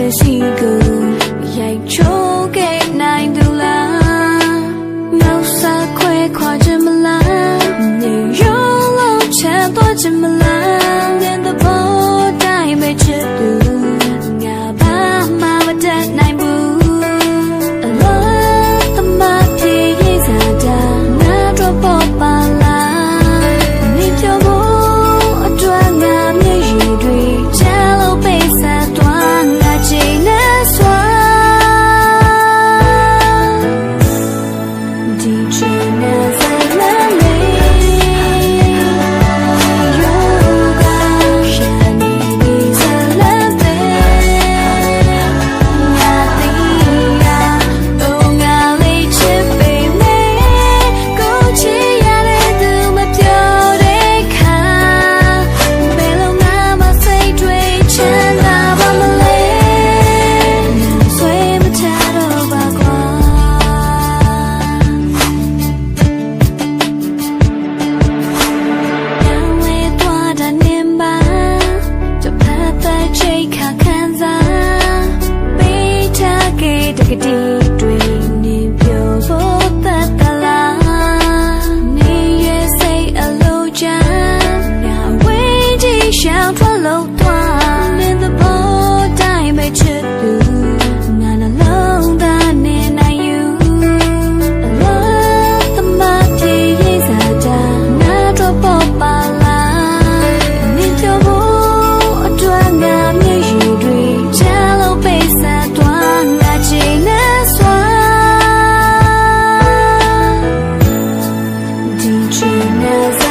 တဲ့စီကိုရိုက်ချိုးခဲ့နိုင်သူလားနောက်စားခွဲခွာခြင်းမလားနေရောလောက်ချမ်းသွားခြင်းမလား ခခံစားပေးထားခဲ့တကတိ watching as